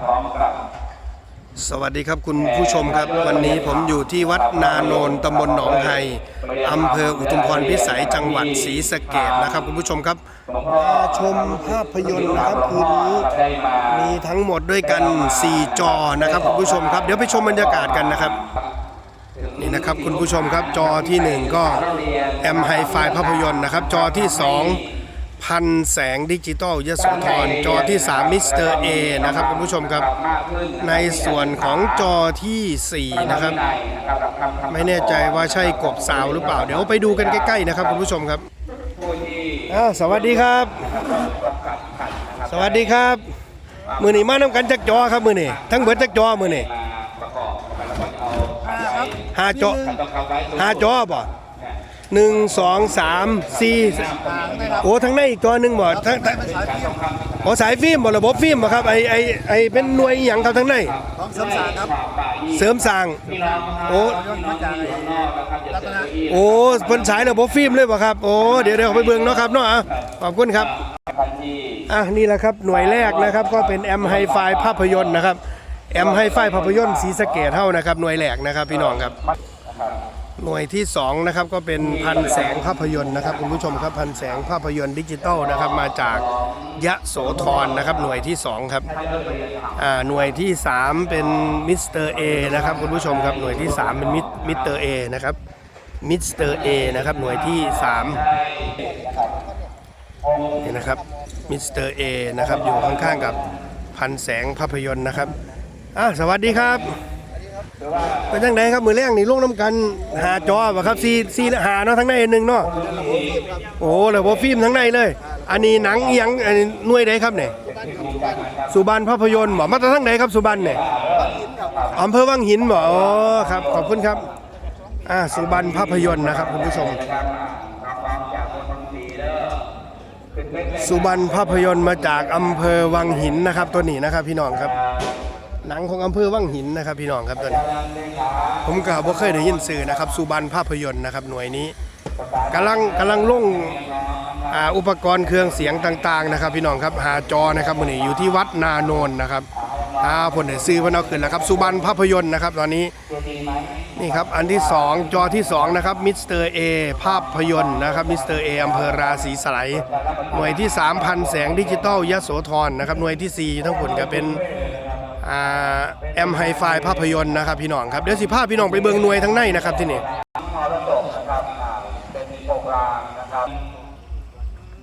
พร้อมกับสวัสดีครับคุณผู้ชมครับ วันนี้ผมอยู่ที่วัดนาโนนตำบลหนองไฮอำเภออุทุมพรพิสัยจังหวัดศรีสะเกดนะครับ คุณผู้ชมครับมาชมภาพยนตร์นะครับคืนนี้มีทั้งหมดด้วยกัน 4 จอนะครับคุณผู้ชมครับ เดี๋ยวไปชมบรรยากาศกันนะครับ นี่นะครับคุณผู้ชมครับจอทีหนึ่1 ก็แอมไฮไฟภาพยนตร์นะครับ จอที่ 2 พันแสงดิจิตอลยโสธรจอที่ 3 มิสเตอร์เอนะครับคุณผู้ชมครับ ในส่วนของจอทีสี่ 4 นะครับ ไม่แน่ใจว่าใช่กบสาวหรือเปล่า เดี๋ยวไปดูกันใกล้ๆนะครับคุณผู้ชมครับสวัสดีครับ สวัสดีครับ มือนี้มาน้ำกันจักจอครับมือนี้ทั้งเบิดจักจอมือนี้มาประกอบแล้วก็เอาห้าจอห้าจอบ่ หนึ่งสองสามสี่โอ้ทั้งในอีกจอหนึ่งบ่ทั้งทั้งโอ้สายฟิล์มบ่ระบบฟิล์มบ่ครับไอไอไอเป็นหน่วยอหย่างครับทั้งในของเสริมสร้างครับเสริมสร้างโอ้ย่นมาจากไอ้รัตนะโอ้เพิ่นฉายระบบฟิล์มเลยบ่ครับโอ้เดี๋ยวเดี๋ยวไปเบิ่งเนาะครับเนาะอะขอบคุณครับพันที่อะนี่แหละครับหน่วยแรกนะครับก็เป็นแอมไฮไฟภาพยนตร์นะครับแอมไฮไฟภาพยนตร์สีสะเกตเท่านะครับหน่วยแรกนะครับพี่น้องครับ หน่วยที่สองนะครับก็เป็นพันแสงภาพยนตร์นะครับคุณผู้ชมครับพันแสงภาพยนตร์ดิจิตอลนะครับมาจากยะโสธรนะครับหน่วยที่สองครับอ่าหน่วยที่สามเป็นมิสเตอร์เอนะครับคุณผู้ชมครับหน่วยที่สามเป็นมิสเตอร์เอนะครับมิสเตอร์เอนะครับหน่วยที่สามนี่นะครับมิสเตอร์เอนะครับอยู่ข้างๆกับพันแสงภาพยนตร์นะครับอะสวัสดีครับ เป็นจังไดครับมือแรกนี่ลงน้ำกันหาจอป่ะครับซีซีหาเนาะทั้งในหนึ่งเนาะโอ้แล้วบ่ฟิล์มทั้งในเลย อันนี้หนังอิหยังอันนี้หน่วยใดครับเนี่ยสุบรรณภาพยนตร์บ่มาจากทางไหนครับสุบรรณเนี่ยอำเภอวังหินบ่อ๋อครับขอบคุณครับอ่าสุบรรณภาพยนตร์นะครับคุณผู้ชมสุบรรณภาพยนตร์มาจากอำเภอวังหินนะครับตัวนี้นะครับพี่น้องครับ หนังของอำเภอวังหินนะครับพี่น้องครับตัวนี้ผมก็บ่เคยได้ยินสื่อนะครับสุบรรณภาพยนตร์นะครับหน่วยนี้กำลังกำลังลงอ,อุปกรณ์เครื่องเสียงต่างๆนะครับ พี่น้องครับหาจอนะครับมื้อนี้อยู่ที่วัดนาโนนนะครับอาผลได้ซื้อเพิ่นเอาขึ้นแล้วครับสุบรรณภาพยนตร์นะครับ ตอนนี้นี่ครับอันที่ 2 จอที่2นะครับมิสเตอร์เอภาพยนตร์นะครับมิสเตอร์เออำเภอราศีสไลหน่วยที่ 3,000 แสงดิจิตอลยโสธรนะครับหน่วยที่ 4 ทั้งหมดก็เป็น แอมไฮไฟภาพยนตร์นะครับพี่น้องครับเดี๋ยวสิพาพี่น้องไปเบิ่งหน่วยทั้งในนะครับที่นี่มรดกนะครับอ่าเป็นโปรแกรมนะครับ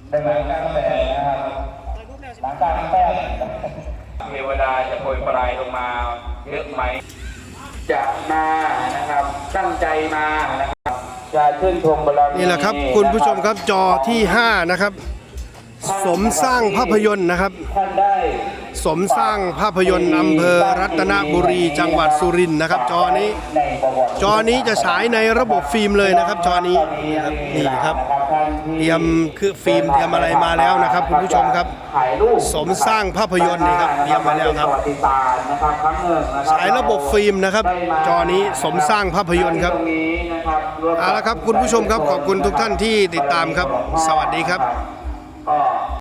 เป็นหนังกลางแปลงนะครับหนังกลางแปลงเทวดาจะโปรยปลายลงมาเยอะไหมจะมานะครับตั้งใจมานะครับจะชื่นชมบารมีนี่แหละครับ คุณผู้ชมครับจอที่ 5 นะครับ สมสร้างภาพยนตร์นะครับท่านได้ สมสร้างภาพยนตร์อำเภอรัตนบุรี จังหวัดสุรินทร์นะครับ จอนี้ในประวัติจอนี้จะฉายในระบบฟิล์มเลยนะครับ จอนี้นะครับนี่ครับเตรียมคือฟิล์มเตรียมอะไรมาแล้วนะครับคุณผู้ชมครับถ่ายรูปสมสร้างภาพยนตร์นี่ครับเตรียมมาแล้วครับประวัติศาสตร์นะครับครั้งหนึ่งนะครับฉายระบบฟิล์มนะครับ จอนี้สมสร้างภาพยนตร์ครับตรงนี้นะครับวมเอาละครับคุณผู้ชมครับขอบคุณทุกท่านที่ติดตามครับ สวัสดีครับค